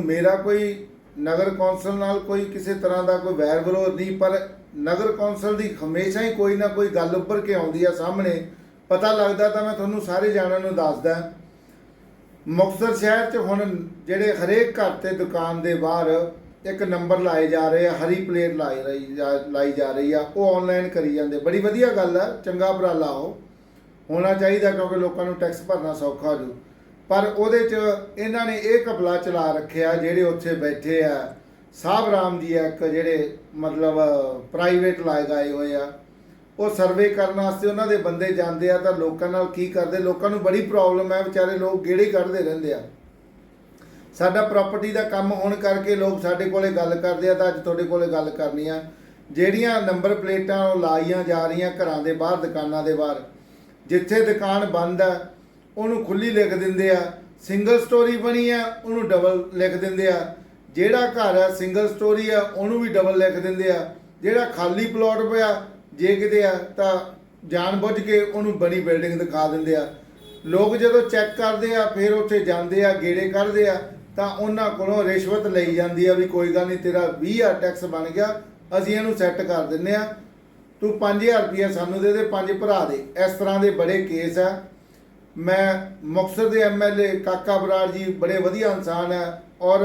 ਮੇਰਾ ਕੋਈ ਨਗਰ ਕੌਂਸਲ ਨਾਲ ਕੋਈ ਕਿਸੇ ਤਰ੍ਹਾਂ ਦਾ ਕੋਈ ਵੈਰ ਵਿਰੋਧ ਨਹੀਂ, ਪਰ ਨਗਰ ਕੌਂਸਲ ਦੀ ਹਮੇਸ਼ਾ ਹੀ ਕੋਈ ਨਾ ਕੋਈ ਗੱਲ ਉੱਪਰ ਕੇ ਆਉਂਦੀ ਆ ਸਾਹਮਣੇ। ਪਤਾ ਲੱਗਦਾ ਤਾਂ ਮੈਂ ਤੁਹਾਨੂੰ ਸਾਰੇ ਜਾਣਿਆਂ ਨੂੰ ਦੱਸਦਾ। ਮੁਕਤਸਰ ਸ਼ਹਿਰ 'ਚ ਹੁਣ ਜਿਹੜੇ ਹਰੇਕ ਘਰ ਤੇ ਦੁਕਾਨ ਦੇ ਬਾਹਰ ਇੱਕ ਨੰਬਰ ਲਾਏ ਜਾ ਰਹੇ ਆ, ਹਰੀ ਪਲੇਟ ਲਾਈ ਰਹੀ ਜਾ- ਲਾਈ ਜਾ ਰਹੀ ਆ। ਉਹ ਆਨਲਾਈਨ ਕਰੀ ਜਾਂਦੇ। ਬੜੀ ਵਧੀਆ ਗੱਲ ਆ, ਚੰਗਾ ਉਪਰਾਲਾ ਉਹ। ਹੋਣਾ ਚਾਹੀਦਾ ਕਿਉਂਕਿ ਲੋਕਾਂ ਨੂੰ ਟੈਕਸ ਭਰਨਾ ਸੌਖਾ ਹੋ ਜੂ। ਪਰ ਉਹਦੇ 'ਚ ਇਹਨਾਂ ਨੇ ਇਹ ਕਪਲਾ ਚਲਾ ਰੱਖਿਆ ਜਿਹੜੇ ਉੱਥੇ ਬੈਠੇ ਆ। ਸਾਹਿਬ ਰਾਮ ਜੀ ਆ ਇੱਕ ਜਿਹੜੇ ਮਤਲਬ ਪ੍ਰਾਈਵੇਟ ਲਾਏ ਗਏ ਹੋਏ ਆ। ਉਹ ਸਰਵੇ ਕਰਨ ਵਾਸਤੇ ਉਹਨਾਂ ਦੇ ਬੰਦੇ ਜਾਂਦੇ ਆ ਤਾਂ ਲੋਕਾਂ ਨਾਲ ਕੀ ਕਰਦੇ? ਲੋਕਾਂ ਨੂੰ ਬੜੀ ਪ੍ਰੋਬਲਮ ਹੈ ਵਿਚਾਰੇ ਲੋਕ ਗੇੜੇ ਕੱਢਦੇ ਰਹਿੰਦੇ ਆ। ਸਾਡਾ ਪ੍ਰਾਪਰਟੀ ਦਾ ਕੰਮ ਹੋਣ ਕਰਕੇ ਲੋਕ ਸਾਡੇ ਕੋਲੇ ਗੱਲ ਕਰਦੇ ਆ ਤਾਂ ਅੱਜ ਤੁਹਾਡੇ ਕੋਲੇ ਗੱਲ ਕਰਨੀ ਆ। ਜਿਹੜੀਆਂ ਨੰਬਰ ਪਲੇਟਾਂ ਉਹ ਲਾਈਆਂ ਜਾ ਰਹੀਆਂ ਘਰਾਂ ਦੇ ਬਾਹਰ, ਦੁਕਾਨਾਂ ਦੇ ਬਾਹਰ। ਜਿੱਥੇ ਦੁਕਾਨ ਬੰਦ ਆ ਉਹਨੂੰ ਖੁੱਲੀ ਲਿਖ ਦਿੰਦੇ ਆ ਸਿੰਗਲ ਸਟੋਰੀ ਬਣੀ ਆ, ਉਹਨੂੰ ਡਬਲ ਲਿਖ ਦਿੰਦੇ ਆ। ਜਿਹੜਾ ਘਰ ਆ ਸਿੰਗਲ ਸਟੋਰੀ ਆ, ਉਹਨੂੰ ਵੀ ਡਬਲ ਲਿਖ ਦਿੰਦੇ ਆ। ਜਿਹੜਾ ਖਾਲੀ ਪਲਾਟ ਪਿਆ, ਜੇ ਕਿਤੇ ਆ ਤਾਂ ਜਾਣ ਬੁੱਝ ਕੇ ਉਹਨੂੰ ਬਣੀ ਬਿਲਡਿੰਗ ਦਿਖਾ ਦਿੰਦੇ ਆ। ਲੋਕ ਜਦੋਂ ਚੈੱਕ ਕਰਦੇ ਆ, ਫਿਰ ਉੱਥੇ ਜਾਂਦੇ ਆ, ਗੇੜੇ ਕੱਢਦੇ ਆ, ਤਾਂ ਉਹਨਾਂ ਕੋਲੋਂ ਰਿਸ਼ਵਤ ਲਈ ਜਾਂਦੀ ਆ ਵੀ ਕੋਈ ਗੱਲ ਨਹੀਂ, ਤੇਰਾ 20000 ਟੈਕਸ ਬਣ ਗਿਆ, ਅਸੀਂ ਇਹਨੂੰ ਸੈੱਟ ਕਰ ਦਿੰਨੇ ਆ। ਤੂੰ 5000 ਰੁਪਇਆ ਸਾਨੂੰ ਦੇ ਦੇ, ਪੰਜ ਭਰਾ ਦੇ। ਇਸ ਤਰ੍ਹਾਂ ਦੇ ਬੜੇ ਕੇਸ ਆ। ਮੈਂ ਮੁਕਤਸਰ ਦੇ ਐਮਐਲਏ ਕਾਕਾ ਬਰਾੜ ਜੀ ਬੜੇ ਵਧੀਆ ਇਨਸਾਨ ਹੈ ਔਰ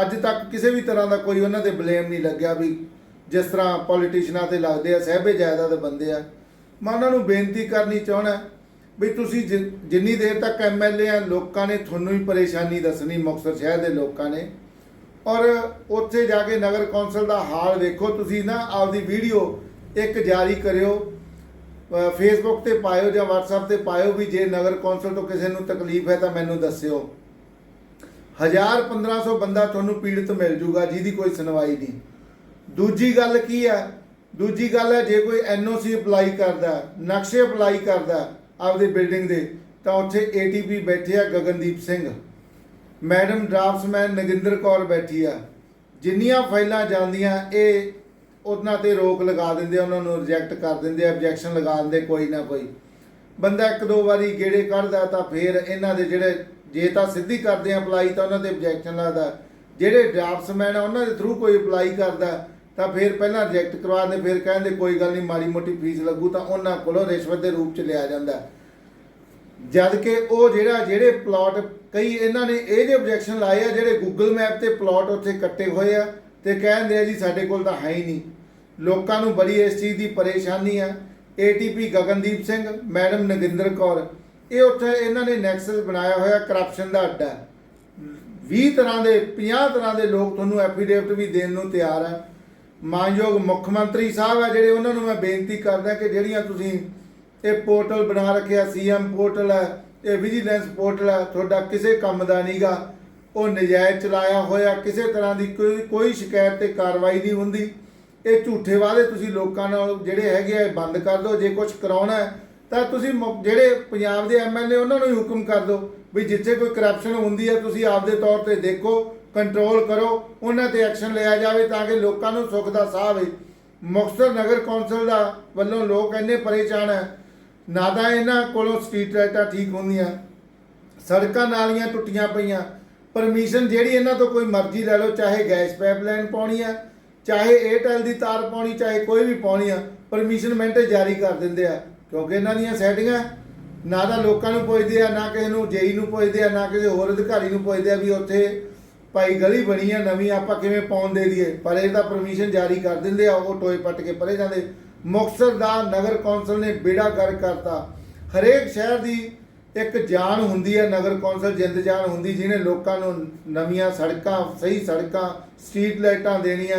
ਅੱਜ ਤੱਕ ਕਿਸੇ ਵੀ ਤਰ੍ਹਾਂ ਦਾ ਕੋਈ ਉਹਨਾਂ ਤੇ ਬਲੇਮ ਨਹੀਂ ਲੱਗਿਆ ਵੀ ਜਿਸ ਤਰ੍ਹਾਂ ਪੋਲੀਟੀਸ਼ੀਅਨਾਂ ਤੇ ਲੱਗਦੇ ਆ, ਸਹਿਬੇ ਜਾਇਦਾਦ ਬੰਦੇ ਆ। ਮੈਂ ਉਹਨਾਂ ਨੂੰ ਬੇਨਤੀ ਕਰਨੀ ਚਾਹਣਾ ਵੀ ਤੁਸੀਂ ਜਿ- ਜਿੰਨੀ ਦੇਰ ਤੱਕ ਐਮਐਲਏ ਆ, ਲੋਕਾਂ ਨੇ ਤੁਹਾਨੂੰ ਹੀ ਪਰੇਸ਼ਾਨੀ ਦੱਸਣੀ, ਮੁਕਤਸਰ ਸ਼ਹਿਰ ਦੇ ਲੋਕਾਂ ਨੇ। ਔਰ ਉੱਥੇ ਜਾ ਕੇ ਨਗਰ ਕੌਂਸਲ ਦਾ ਹਾਲ ਵੇਖੋ, ਤੁਸੀਂ ਨਾ ਆਪਦੀ ਵੀਡੀਓ ਇੱਕ ਜਾਰੀ ਕਰਿਓ। ਫੇਸਬੁੱਕ ਤੇ ਪਾਇਓ ਜਾਂ WhatsApp ਤੇ ਪਾਇਓ ਵੀ ਜੇ ਨਗਰ ਕੌਂਸਲ ਤੋਂ ਕਿਸੇ ਨੂੰ ਤਕਲੀਫ ਹੈ ਤਾਂ ਮੈਨੂੰ ਦੱਸਿਓ। 1000 1500 ਬੰਦਾ ਤੁਹਾਨੂੰ ਪੀੜਤ ਮਿਲ ਜੂਗਾ, ਜਿਹਦੀ ਕੋਈ ਸੁਣਵਾਈ ਨਹੀਂ। ਦੂਜੀ ਗੱਲ ਕੀ ਹੈ? ਦੂਜੀ ਗੱਲ ਹੈ, ਜੇ ਕੋਈ ਐਨਓਸੀ ਅਪਲਾਈ ਕਰਦਾ, ਨਕਸ਼ੇ ਅਪਲਾਈ ਕਰਦਾ ਆਪਦੇ ਬਿਲਡਿੰਗ ਦੇ, ਤਾਂ ਉੱਥੇ ਏਟੀਪੀ ਬੈਠੇ ਆ ਗਗਨਦੀਪ ਸਿੰਘ। ਮੈਡਮ ਡਰਾਫਟਸਮੈਨ ਨਗਿੰਦਰ ਕੌਰ ਬੈਠੀ ਆ। ਜਿੰਨੀਆਂ ਫਾਈਲਾਂ ਜਾਂਦੀਆਂ, ਇਹ ਉਹਨਾਂ ਤੇ ਰੋਕ ਲਗਾ ਦਿੰਦੇ ਆ, ਉਹਨਾਂ ਨੂੰ ਰਿਜੈਕਟ ਕਰ ਦਿੰਦੇ ਆ ਆਬਜੈਕਸ਼ਨ ਲਗਾ ਦਿੰਦੇ, ਕੋਈ ਨਾ ਕੋਈ। ਬੰਦਾ ਇੱਕ ਦੋ ਵਾਰੀ ਗੇੜੇ ਕੱਢਦਾ ਤਾਂ ਫਿਰ ਇਹਨਾਂ ਦੇ ਜਿਹੜੇ ਜੇ ਤਾਂ ਸਿੱਧੀ ਕਰਦੇ ਆ ਅਪਲਾਈ ਤਾਂ ਉਹਨਾਂ ਤੇ ਆਬਜੈਕਸ਼ਨ ਲੱਗਦਾ। ਜਿਹੜੇ ਡਰਾਫਟਸਮੈਨ ਆ, ਉਹਨਾਂ ਦੇ ਥਰੂ ਕੋਈ ਅਪਲਾਈ ਕਰਦਾ, ਤਾਂ ਫਿਰ ਪਹਿਲਾਂ ਰਿਜੈਕਟ ਕਰਵਾ ਦਿੰਦੇ, ਫਿਰ ਕਹਿੰਦੇ ਕੋਈ ਗੱਲ ਨਹੀਂ ਮਾੜੀ ਮੋਟੀ ਫੀਸ ਲੱਗੂ ਤਾਂ ਉਹਨਾਂ ਕੋਲੋਂ ਰਿਸ਼ਵਤ ਦੇ ਰੂਪ ਚ ਲਿਆ ਜਾਂਦਾ। ਜਦ ਕਿ ਉਹ ਜਿਹੜਾ, ਜਿਹੜੇ ਪਲਾਟ ਕਈ ਇਹਨਾਂ ਨੇ, ਇਹ ਜਿਹੇ ਆਬਜੈਕਸ਼ਨ ਲਾਏ ਆ, ਜਿਹੜੇ ਗੂਗਲ ਮੈਪ ਤੇ ਪਲਾਟ ਉੱਥੇ ਕੱਟੇ ਹੋਏ ਆ ਤੇ ਕਹਿੰਦੇ ਆ ਜੀ ਸਾਡੇ ਕੋਲ ਤਾਂ ਹੈ ਹੀ ਨਹੀਂ। ਲੋਕਾਂ ਨੂੰ ਬੜੀ ਇਸ ਚੀਜ਼ ਦੀ ਪਰੇਸ਼ਾਨੀ ਆ। ਏਟੀਪੀ ਗਗਨਦੀਪ ਸਿੰਘ, ਮੈਡਮ ਨਗਿੰਦਰ ਕੌਰ, ਇਹ ਉੱਥੇ ਇਹਨਾਂ ਨੇ ਨੈਕਸਸ ਬਣਾਇਆ ਹੋਇਆ ਕਰਪਸ਼ਨ ਦਾ ਅੱਡਾ। 20 ਤਰ੍ਹਾਂ ਦੇ 50 ਤਰ੍ਹਾਂ ਦੇ ਲੋਕ ਤੁਹਾਨੂੰ ਐਫੀਡੇਵਿਟ ਵੀ ਦੇਣ ਨੂੰ ਤਿਆਰ ਆ। ਮਾਨਯੋਗ ਮੁੱਖ ਮੰਤਰੀ ਸਾਹਿਬ ਆ ਜਿਹੜੇ ਉਹਨਾਂ ਨੂੰ ਮੈਂ ਬੇਨਤੀ ਕਰਦਾ ਕਿ ਜਿਹੜੀਆਂ ਤੁਸੀਂ ਇਹ ਪੋਰਟਲ ਬਣਾ ਰੱਖਿਆ ਸੀਐਮ ਪੋਰਟਲ ਹੈ ਇਹ ਵਿਜੀਲੈਂਸ ਪੋਰਟਲ ਹੈ ਤੁਹਾਡਾ ਕਿਸੇ ਕੰਮ ਦਾ ਨਹੀਂਗਾ ਉਹ ਨਜਾਇਜ਼ ਚਲਾਇਆ ਹੋਇਆ, ਕਿਸੇ ਤਰ੍ਹਾਂ ਦੀ ਕੋਈ ਕੋਈ ਸ਼ਿਕਾਇਤ ਤੇ ਕਾਰਵਾਈ ਨਹੀਂ ਹੁੰਦੀ। ਇਹ ਝੂਠੇ ਵਾਅਦੇ ਤੁਸੀਂ ਲੋਕਾਂ ਨਾਲ ਜਿਹੜੇ ਹੈਗੇ ਆ ਬੰਦ ਕਰ ਦਿਓ। ਜੇ ਕੁਝ ਕਰਾਉਣਾ ਤਾਂ ਤੁਸੀਂ ਮੁ- ਜਿਹੜੇ ਪੰਜਾਬ ਦੇ ਐਮਐਲਏ ਉਹਨਾਂ ਨੂੰ ਹੀ ਹੁਕਮ ਕਰ ਦਿਓ ਵੀ ਜਿੱਥੇ ਕੋਈ ਕਰਪਸ਼ਨ ਹੁੰਦੀ ਹੈ, ਤੁਸੀਂ ਆਪਦੇ ਤੌਰ ਤੇ ਦੇਖੋ ਕੰਟਰੋਲ ਕਰੋ, ਉਹਨਾਂ ਤੇ ਐਕਸ਼ਨ ਲਿਆ ਜਾਵੇ ਤਾਂ ਕਿ ਲੋਕਾਂ ਨੂੰ ਸੁੱਖ ਦਾ ਸਾਹ ਹੋਵੇ। ਮੁਕਤਸਰ ਨਗਰ ਕੌਂਸਲ ਦਾ ਵੱਲੋਂ ਲੋਕ ਇੰਨੇ ਪਰੇਸ਼ਾਨ ਹੈ, ਨਾ ਤਾਂ ਇਹਨਾਂ ਕੋਲੋਂ ਸਟਰੀਟ ਲਾਈਟਾਂ ਠੀਕ ਹੁੰਦੀਆਂ, ਸੜਕਾਂ ਨਾਲੀਆਂ ਟੁੱਟੀਆਂ ਪਈਆਂ ਪਰਮਿਸ਼ਨ ਜਿਹੜੀ ਇਹਨਾਂ ਤੋਂ ਕੋਈ ਮਰਜ਼ੀ ਲੈ ਲਓ, ਚਾਹੇ ਗੈਸ ਪਾਈਪਲਾਈਨ ਪਾਉਣੀ ਆ, ਚਾਹੇ ਏਅਰਟੈਲ ਦੀ ਤਾਰ ਪਾਉਣੀ, ਚਾਹੇ ਕੋਈ ਵੀ ਪਾਉਣੀ ਆ, ਪਰਮਿਸ਼ਨ ਮਿੰਟੇ ਜਾਰੀ ਕਰ ਦਿੰਦੇ ਆ, ਕਿਉਂਕਿ ਇਹਨਾਂ ਦੀਆਂ ਸੈਟਿੰਗਾਂ ਨਾ ਤਾਂ ਲੋਕਾਂ ਨੂੰ ਪੁੱਛਦੇ ਆ, ਨਾ ਕਿਸੇ ਨੂੰ ਜੇਈ ਨੂੰ ਪੁੱਛਦੇ ਆ, ਨਾ ਕਿਸੇ ਹੋਰ ਅਧਿਕਾਰੀ ਨੂੰ ਪੁੱਛਦੇ ਆ ਵੀ ਉੱਥੇ ਭਾਈ ਗਲੀ ਬਣੀ ਆ, ਨਵੀਂ ਆਪਾਂ ਕਿਵੇਂ ਪਾਉਣ ਦੇ ਦਈਏ, ਪਰ ਇਹ ਤਾਂ ਪਰਮਿਸ਼ਨ ਜਾਰੀ ਕਰ ਦਿੰਦੇ ਆ, ਉਹ ਟੋਏ ਪੱਟ ਕੇ ਪਰੇ ਜਾਂਦੇ। ਮੁਕਤਸਰ ਦਾ ਨਗਰ ਕੌਂਸਲ ਨੇ ਬੇੜਾ ਗਰ ਕਰਤਾ। ਹਰੇਕ ਸ਼ਹਿਰ ਦੀ ਇੱਕ ਜਾਨ ਹੁੰਦੀ ਹੈ, ਨਗਰ ਕੌਂਸਲ ਜਿੰਦ ਜਾਨ ਹੁੰਦੀ, ਜਿਹਨੇ ਲੋਕਾਂ ਨੂੰ ਨਵੀਆਂ ਸੜਕਾਂ, ਸਹੀ ਸੜਕਾਂ, ਸਟਰੀਟ ਲਾਈਟਾਂ ਦੇਣੀਆਂ,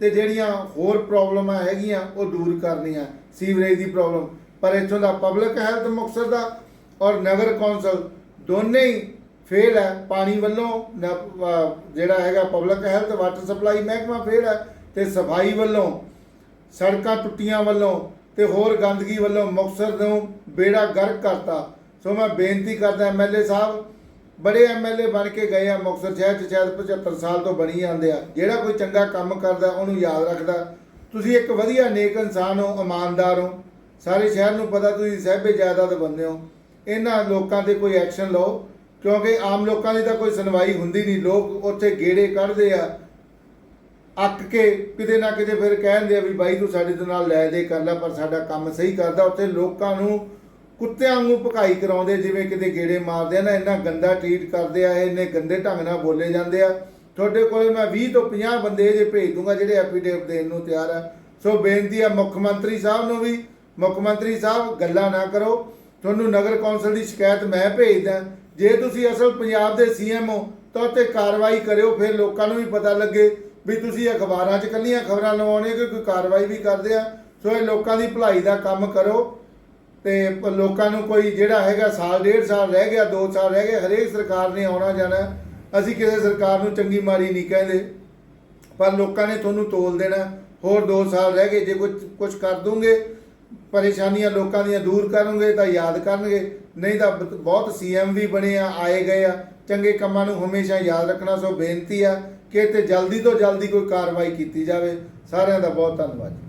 ਤੇ ਜਿਹੜੀਆਂ ਹੋਰ ਪ੍ਰੋਬਲਮਾਂ ਹੈਗੀਆਂ, ਉਹ ਦੂਰ ਕਰਨੀਆਂ, ਸੀਵਰੇਜ ਦੀ ਪ੍ਰੋਬਲਮ। ਪਰ ਇੱਥੋਂ ਦਾ ਪਬਲਿਕ ਹੈਲਥ ਮੁਕਤਸਰ ਦਾ ਔਰ ਨਗਰ ਕੌਂਸਲ ਦੋਨੇ ਹੀ ਫੇਲ ਹੈ। ਪਾਣੀ ਵੱਲੋਂ ਨ- ਜਿਹੜਾ ਹੈਗਾ ਪਬਲਿਕ ਹੈਲਥ ਵਾਟਰ ਸਪਲਾਈ ਮਹਿਕਮਾ ਫੇਲ ਹੈ ਤੇ ਸਫ਼ਾਈ ਵੱਲੋਂ, ਸੜਕਾਂ ਟੁੱਟੀਆਂ ਵੱਲੋਂ ਤੇ ਹੋਰ ਗੰਦਗੀ ਵੱਲੋਂ ਮੁਕਤਸਰ ਨੂੰ ਬੇੜਾ ਗਰਕ ਕਰਤਾ। ਸੋ ਮੈਂ ਬੇਨਤੀ ਕਰਦਾ ਐਮਐਲਏ ਸਾਹਿਬ, ਬੜੇ ਐਮਐਲਏ ਬਣ ਕੇ ਗਏ ਆ, ਮੁਕਤਸਰ ਸ਼ਹਿਰ ਚ ਸ਼ਾਇਦ 75 ਸਾਲ ਤੋਂ ਬਣੀ ਜਾਂਦੇ ਆ। ਜਿਹੜਾ ਕੋਈ ਚੰਗਾ ਕੰਮ ਕਰਦਾ, ਉਹਨੂੰ ਯਾਦ ਰੱਖਦਾ। ਤੁਸੀਂ ਇੱਕ ਵਧੀਆ ਨੇਕ ਇਨਸਾਨ ਹੋ, ਇਮਾਨਦਾਰ ਹੋ। ਸਾਰੇ ਸ਼ਹਿਰ ਨੂੰ ਪਤਾ ਤੁਸੀਂ ਸਹਿਬੇ ਜਾਇਦਾਦ ਬੰਦੇ ਹੋ। ਇਹਨਾਂ ਲੋਕਾਂ ਤੇ ਕੋਈ ਐਕਸ਼ਨ ਲਓ, ਕਿਉਂਕਿ ਆਮ ਲੋਕਾਂ ਦੀ ਤਾਂ ਕੋਈ ਸੁਣਵਾਈ ਹੁੰਦੀ ਨਹੀਂ। ਲੋਕ ਉੱਥੇ ਗੇੜੇ ਕੱਢਦੇ ਆ। ਅੱਕ ਕੇ ਕਿਤੇ ਨਾ ਕਿਤੇ ਫਿਰ ਕਹਿੰਦੇ ਆ ਵੀ ਬਾਈ ਤੂੰ ਸਾਡੇ ਦੇ ਨਾਲ ਲੈ ਦੇ ਕਰ ਲੈ, ਪਰ ਸਾਡਾ ਕੰਮ ਸਹੀ ਕਰਦਾ। ਉੱਥੇ ਲੋਕਾਂ ਨੂੰ ਕੁੱਤਿਆਂ ਵਾਂਗੂ ਭਕਾਈ ਕਰਾਉਂਦੇ, ਜਿਵੇਂ ਕਿਤੇ ਗੇੜੇ ਮਾਰਦੇ ਆ ਨਾ, ਇੰਨਾ ਗੰਦਾ ਟ੍ਰੀਟ ਕਰਦੇ ਆ, ਇੰਨੇ ਗੰਦੇ ਢੰਗ ਨਾਲ ਬੋਲੇ ਜਾਂਦੇ ਆ। ਤੁਹਾਡੇ ਕੋਲੇ ਮੈਂ 20 ਤੋਂ 50 ਬੰਦੇ ਜੇ ਭੇਜ ਦੂੰਗਾ, ਜਿਹੜੇ ਐਫੀਡੇਵਿਟ ਦੇਣ ਨੂੰ ਤਿਆਰ ਆ। ਸੋ ਬੇਨਤੀ ਆ ਮੁੱਖ ਮੰਤਰੀ ਸਾਹਿਬ ਨੂੰ ਵੀ, ਮੁੱਖ ਮੰਤਰੀ ਸਾਹਿਬ, ਗੱਲਾਂ ਨਾ ਕਰੋ। ਤੁਹਾਨੂੰ ਨਗਰ ਕੌਂਸਲ ਦੀ ਸ਼ਿਕਾਇਤ ਮੈਂ ਭੇਜਦਾ। ਜੇ ਤੁਸੀਂ ਅਸਲ ਪੰਜਾਬ ਦੇ ਸੀਐਮ ਹੋ, ਤਾਂ ਤੇ ਕਾਰਵਾਈ ਕਰਿਓ, ਫਿਰ ਲੋਕਾਂ ਨੂੰ ਵੀ ਪਤਾ ਲੱਗੇ ਵੀ ਤੁਸੀਂ ਅਖਬਾਰਾਂ 'ਚ ਕੱਲੀਆਂ ਖਬਰਾਂ ਲਵਾਉਣੀਆਂ ਕਿ ਕੋਈ ਕਾਰਵਾਈ ਵੀ ਕਰਦੇ ਆ। ਸੋ ਇਹ ਲੋਕਾਂ ਦੀ ਭਲਾਈ ਦਾ ਕੰਮ ਕਰੋ। ਤੇ ਲੋਕਾਂ ਨੂੰ ਕੋਈ ਜਿਹੜਾ ਹੈਗਾ ਸਾਲ, ਡੇਢ ਸਾਲ ਰਹਿ ਗਿਆ 2 ਸਾਲ ਰਹਿ ਗਏ, ਹਰੇਕ ਸਰਕਾਰ ਨੇ ਆਉਣਾ ਜਾਣਾ, ਅਸੀਂ ਕਿਸੇ ਸਰਕਾਰ ਨੂੰ ਚੰਗੀ ਮਾੜੀ ਨਹੀਂ ਕਹਿੰਦੇ। ਪਰ ਲੋਕਾਂ ਨੇ ਤੁਹਾਨੂੰ ਤੋਲ ਦੇਣਾ, ਹੋਰ 2 ਸਾਲ ਰਹਿ ਗਏ, ਜੇ ਕੁਝ ਕੁਝ ਕਰ ਦੋਗੇ, ਪਰੇਸ਼ਾਨੀਆਂ ਲੋਕਾਂ ਦੀਆਂ ਦੂਰ ਕਰਨਗੇ ਤਾਂ ਯਾਦ ਕਰਨਗੇ, ਨਹੀਂ ਤਾਂ ਬ- ਬਹੁਤ ਸੀਐਮ ਵੀ ਬਣੇ ਆ, ਆਏ ਗਏ ਆ। ਚੰਗੇ ਕੰਮਾਂ ਨੂੰ ਹਮੇਸ਼ਾ ਯਾਦ ਰੱਖਣਾ ਸੋ ਬੇਨਤੀ ਆ ਕਿ ਤੇ ਜਲਦੀ ਤੋਂ ਜਲਦੀ ਕੋਈ ਕਾਰਵਾਈ ਕੀਤੀ ਜਾਵੇ। ਸਾਰਿਆਂ ਦਾ ਬਹੁਤ ਧੰਨਵਾਦ